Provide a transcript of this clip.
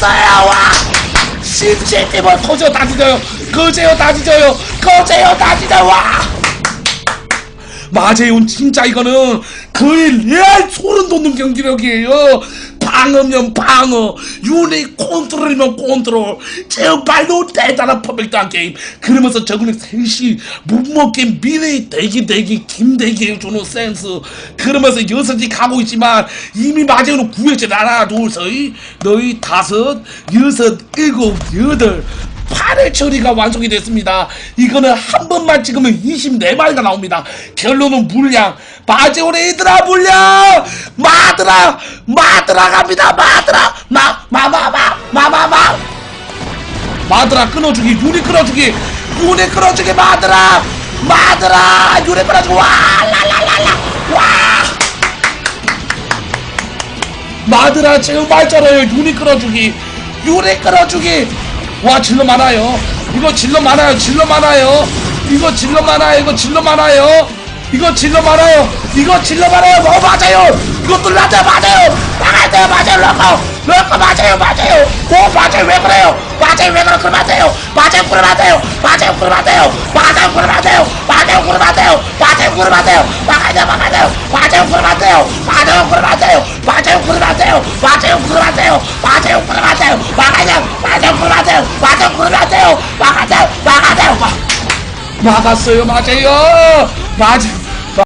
막았어요 와 심시티볼 터져 다 뒤져요. 거제요 다 뒤져요. 거제요 다 뒤져요. 와. 마재훈 진짜 이거는 거의 레알 소름 돋는 경기력이에요. 방어면 방어, 유닛 컨트롤이면 컨트롤, 정말로 대단한 퍼펙트한 게임. 그러면서 저거는 셋이 못 먹게 미래 대기 대기 김대기 해주는 센스. 그러면서 여섯이 가고 있지만 이미 마재훈은 구했지 하나 둘 셋 너희 다섯 여섯 일곱 여덟 8회 처리가 완성이 됐습니다. 이거는 한 번만 찍으면 24마리가 나옵니다. 결론은 물량. 마지오리 얘들아 물량! 마드라! 마드라 갑니다. 마드라! 마, 마, 마, 마, 마, 마, 마! 마드라 끊어주기, 유리 끊어주기, 유리 끊어주기, 마드라! 마드라! 유리 끊어주기, 와! 라라라라! 와! 마드라 정말 잘해요. 유리 끌어주기. 유리 끌어주기. 와 질러 많아요. 이거 질러 많아요. 질러 많아요. 이거 질러 많아요. 이거 질러 많아요. 이거 질러 많아요. 이거 질러 많아요. 뭐 맞아요. 이것도 맞아요. 맞아요. 나가야. 맞아요. 럭커. 럭커 맞아요. 맞아요. 오 맞아요. 왜 그래요? 맞아요. 왜 그래? 그래 맞아요. 맞아요. 그래 맞아요. 맞아요. 그래 맞아요. 맞아요. 그래 맞아요. 맞아요. 그래 맞아요. 맞아요. 그래 맞아요. 막아야. 막아야. 맞아요. 그래 맞아요. 맞아요. 그래 맞아요. 맞아요. 그래 맞아요. 맞아요. 그래 맞아요. 맞아요. 그래 맞아요. 막아야 돼요. 맞아요. 그래 맞아요. 맞아요. 그래 맞아요. 막아야 돼요. 막아야 돼요. 막- 막았어요. 맞아요. 맞아.